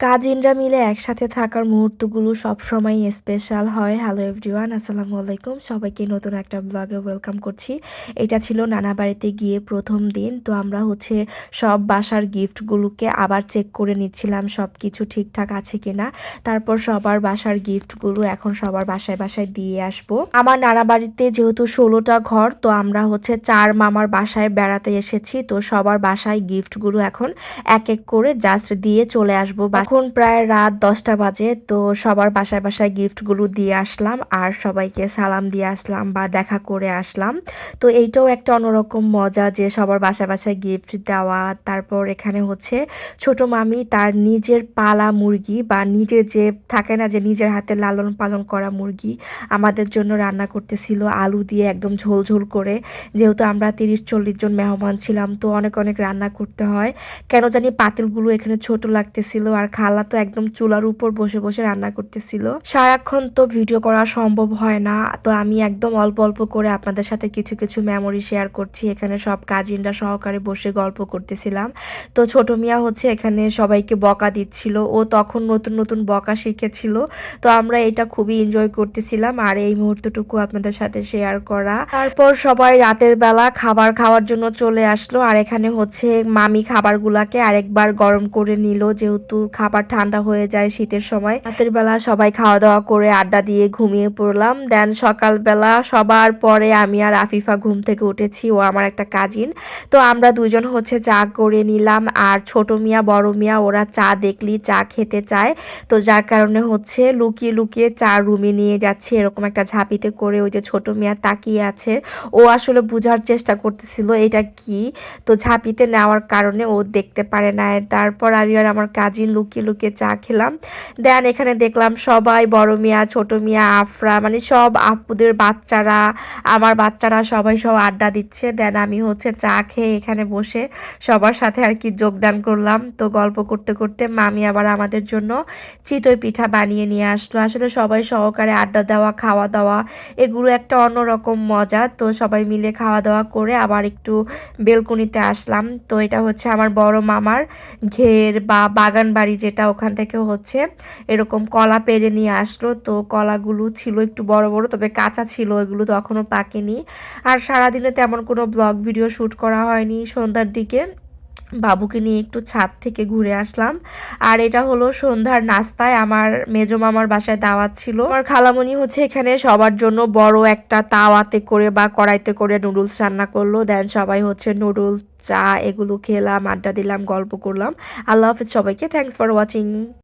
কাজিনরা মিলে একসাথে থাকার মুহূর্তগুলো সবসময় স্পেশাল হয়। হ্যালো এভরিওয়ান আসসালামু আলাইকুম। সবাইকে নতুন একটা ব্লগে ওয়েলকাম করছি। এটা ছিল নানা বাড়িতে গিয়ে প্রথম দিন। তো আমরা হচ্ছে সব বাসার গিফটগুলোকে আবার চেক করে নিচ্ছিলাম সব কিছু ঠিকঠাক আছে কিনা। তারপর সবার বাসার গিফটগুলো এখন সবার বাসায় বাসায় দিয়ে আসব। আমার নানা বাড়িতে যেহেতু ষোলোটা ঘর, তো আমরা হচ্ছে চার মামার বাসায় বেড়াতে এসেছি। তো সবার বাসায় গিফটগুলো এখন এক এক করে জাস্ট দিয়ে চলে আসব এখন প্রায় রাত দশটা বাজে, তো সবার বাসায় বাসায় গিফটগুলো দিয়ে আসলাম আর সবাইকে সালাম দিয়ে আসলাম বা দেখা করে আসলাম। তো এইটাও একটা অন্যরকম মজা যে সবার বাসায় বাসায় গিফট দেওয়া। তারপর এখানে হচ্ছে ছোট মামি তার নিজের পালা মুরগি বা নিজে যে থাকে না যে নিজের হাতে লালন পালন করা মুরগি আমাদের জন্য রান্না করতেছিল আলু দিয়ে একদম ঝোল ঝোল করে। যেহেতু আমরা তিরিশ চল্লিশ জন মেহমান ছিলাম, তো অনেক অনেক রান্না করতে হয়। কেন জানি পাতিলগুলো এখানে ছোট লাগতেছিল আর খালা তো একদম চুলার উপর বসে বসে রান্না করতেছিল। সারাক্ষণ তো ভিডিও করা সম্ভব হয় না। তো আমি একদম অল্প অল্প করে আপনাদের সাথে কিছু কিছু মেমোরি শেয়ার করছি। এখানে সব কাজিনরা সহকারে বসে গল্প করতেছিলাম। তো ছোট মিয়া হচ্ছে এখানে সবাইকে বকা দিচ্ছিল। ও তখন নতুন নতুন বকা শিখেছিল। তো আমরা এটা খুবই এনজয় করতেছিলাম। আর এই মুহূর্তটুকু আপনাদের সাথে শেয়ার করা। তারপর সবাই রাতের বেলা খাবার খাওয়ার জন্য চলে আসলো। আর এখানে হচ্ছে মামি খাবারগুলাকে আরেকবার গরম করে নিল। যেহেতু খাবার ঠান্ডা হয়ে যায় শীতের সময়। রাতের বেলা সবাই খাওয়া দাওয়া করে আড্ডা দিয়ে ঘুমিয়ে পড়লাম। দেন সকালবেলা সবার পরে আমি আর আফিফা ঘুম থেকে উঠেছি, ও আমার একটা কাজিন তো আমরা দুজন হচ্ছে চা করে নিলাম আর ছোট মিয়া, বড় মিয়া, ওরা চা দেখলি, চা খেতে চায়। তো যার কারণে হচ্ছে লুকিয়ে লুকিয়ে চা রুমে নিয়ে যাচ্ছে, এরকম একটা ঝাঁপিতে করে ওই যে ছোট মিয়া তাকিয়ে আছে। ও আসলে বোঝার চেষ্টা করতেছিল, এটা কি? তো ঝাঁপিতে নেওয়ার কারণে ও দেখতে পারে না তারপর আমি আর আমার কাজিন লুকিয়ে লুকিয়ে চা খেলাম। দেন এখানে দেখলাম সবাই, বড় মিয়া, ছোট মিয়া, আফরা মানে সব আপুদের বাচ্চারা, আমার বাচ্চারা সবাই সব আড্ডা দিচ্ছে। দেন আমি হচ্ছে চা খেয়ে এখানে বসে সবার সাথে আর কি যোগদান করলাম। তো গল্প করতে করতে মামি আবার আমাদের জন্য চিতই পিঠা বানিয়ে নিয়ে আসলো। আসলে সবাই সহকারে আড্ডা দেওয়া, খাওয়া দাওয়া, এগুলো একটা অন্যরকম মজা। তো সবাই মিলে খাওয়া দাওয়া করে আবার একটু বেলকুনিতে আসলাম। তো এটা হচ্ছে আমার বড় মামার ঘের বা বাগান বাড়ি যেটা ওখান থেকে হচ্ছে, এরকম কলা পেরে নিয়ে আসলো। তো কলাগুলো ছিল একটু বড় বড়, তবে কাঁচা ছিল এগুলো তখনও পাকেনি। আর সারাদিনে তেমন কোনো ব্লগ ভিডিও শ্যুট করা হয়নি সন্ধ্যার দিকে। বাবুকে নিয়ে একটু ছাদ থেকে ঘুরে আসলাম। আর এটা হলো সন্ধ্যার নাস্তায় আমার মেজো মামার বাসায় দাওয়াত ছিল। আমার খালামণি হচ্ছে এখানে সবার জন্য বড় একটা তাওয়াতে করে বা কড়াইতে করে নুডলস রান্না করল। দেন সবাই হচ্ছে নুডলস, চা এগুলো খেলাম, আড্ডা দিলাম, গল্প করলাম। আল্লাহ হাফিজ সবাইকে। Thanks for watching